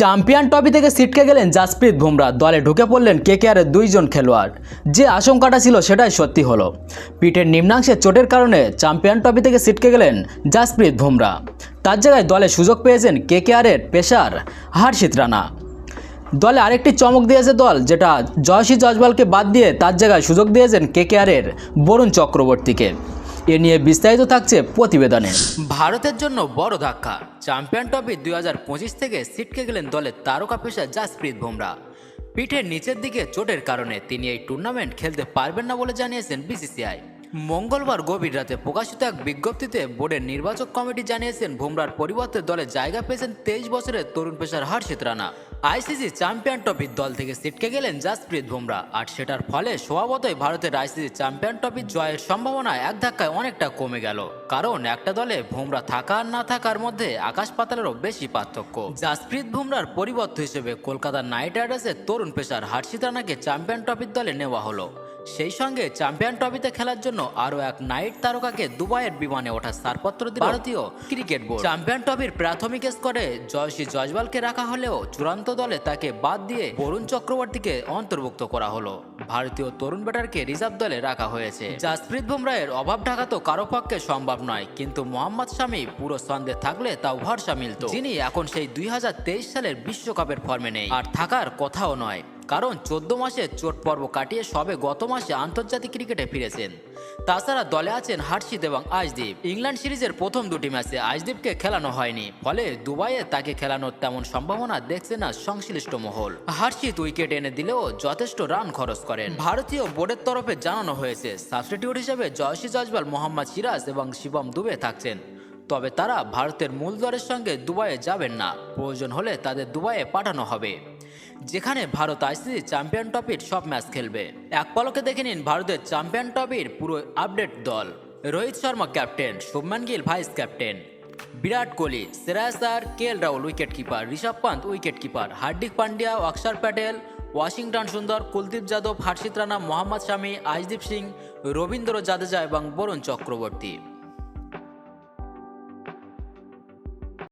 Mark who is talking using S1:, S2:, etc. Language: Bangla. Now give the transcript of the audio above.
S1: চ্যাম্পিয়ন ট্রফি থেকে ছিটকে গেলেন জাসপ্রীত বুমরা। দলে ঢুকে পড়লেন কেকেআরের দুইজন খেলোয়াড়। যে আশঙ্কাটা ছিল সেটাই সত্যি হলো। পিঠের নিম্নাংশে চোটের কারণে চ্যাম্পিয়ন ট্রফি থেকে ছিটকে গেলেন জাসপ্রীত বুমরা। তার জায়গায় দলে সুযোগ পেয়েছেন কেকেআরের পেশার হারশিত রানা। দলে আরেকটি চমক দিয়েছে দল, যেটা জয়সী জজবালকে বাদ দিয়ে তার জায়গায় সুযোগ দিয়েছেন কেকেআরের বরুণ চক্রবর্তীকে। এ নিয়ে বিস্তারিত থাকছে প্রতিবেদনে। ভারতের জন্য বড় ধাক্কা। চ্যাম্পিয়ন ট্রফি দুই হাজার পঁচিশ থেকে সিটকে গেলেন দলের তারকা পেশা জাসপ্রীত বুমরা। পিঠের নিচের দিকে চোটের কারণে তিনি এই টুর্নামেন্ট খেলতে পারবেন না বলে জানিয়েছেন বিসিসিআই। মঙ্গলবার গভীর রাতে প্রকাশিত এক বিজ্ঞপ্তিতে বোর্ডের নির্বাচক কমিটি জানিয়েছেন বুমরার পরিবর্তে দলে জায়গা পেয়েছেন তেইশ বছরের তরুণ পেশার হর্ষিত রানা। আইসিসি চ্যাম্পিয়ন ট্রফির দল থেকে ছিটকে গেলেন জাসপ্রীত বুমরা আর সেটার ফলে স্বভাবতই ভারতের আইসিসি চ্যাম্পিয়ন ট্রফি জয়ের সম্ভাবনা এক ধাক্কায় অনেকটা কমে গেল। কারণ একটা দলে বুমরা থাকা আর না থাকার মধ্যে আকাশ পাতালেরও বেশি পার্থক্য। জাসপ্রীত বুমরার পরিবর্তন হিসেবে কলকাতা নাইট রাইডার্সের তরুণ পেশার হর্ষিত রানাকে চ্যাম্পিয়ন ট্রফির দলে নেওয়া হলো। সেই সঙ্গে চ্যাম্পিয়ন ট্রফিতে খেলার জন্য আরও এক নাইট তারকাকে দুবাইয়ের বিমানে ওঠার ছাড়পত্র দিল ভারতীয় ক্রিকেট বোর্ড। চ্যাম্পিয়ন ট্রফির প্রাথমিক স্কোয়াডে জয়সী জয়সওয়ালকে রাখা হলেও চূড়ান্ত দলে তাকে বাদ দিয়ে বরুণ চক্রবর্তীকে অন্তর্ভুক্ত করা হলো। ভারতীয় তরুণ ব্যাটারকে রিজার্ভ দলে রাখা হয়েছে। জাসপ্রীত বুমরাহের অভাব ঢাকা তো কারও পক্ষে সম্ভব নয়, কিন্তু মোহাম্মদ শামি পুরো সন্দেহ থাকলে তাও ভরসা মিলত যিনি এখন সেই দুই হাজার তেইশ সালের বিশ্বকাপের ফর্মে নেই। আর থাকার কথাও নয়। কারণ চোদ্দ মাসে চোট পর্ব কাটিয়ে সবে গত মাসে আন্তর্জাতিক ক্রিকেটে ফিরেছেন। তাছাড়া দলে আছেন হার্ষিত এবং আজদীপ ইংল্যান্ড সিরিজের প্রথম দুটি ম্যাচে আজদীপকে খেলানো হয়নি, ফলে দুবাইয়ে তাকে খেলানোর তেমন সম্ভাবনা দেখছে না সংশ্লিষ্ট মহল। হার্ষিত উইকেট এনে দিলেও যথেষ্ট রান খরচ করেন। ভারতীয় বোর্ডের তরফে জানানো হয়েছে, সাবস্টিটিউট হিসেবে জয়সী জজবাল মোহাম্মদ সিরাজ এবং শিবম দুবে থাকছেন। তবে তারা ভারতের মূল দলের সঙ্গে দুবাইয়ে যাবেন না। প্রয়োজন হলে তাদের দুবাইয়ে পাঠানো হবে। যেখানে ভারত আইসিসি চ্যাম্পিয়ন ট্রফির সব ম্যাচ খেলবে। এক পলকে দেখে নিন ভারতের চ্যাম্পিয়ন ট্রফির পুরো আপডেট দল। Rohit Sharma captain, Shubman Gill vice captain. Virat Kohli Shreyas Iyer K L Rahul wicket keeper Rishabh Pant wicket keeper Hardik Pandya Axar Patel, Washington সুন্দর, কুলদীপ যাদব, হর্ষিত রানা, মোহাম্মদ শামি, আইজদীপ সিং, রবীন্দ্র জাদেজা এবং বরুণ চক্রবর্তী।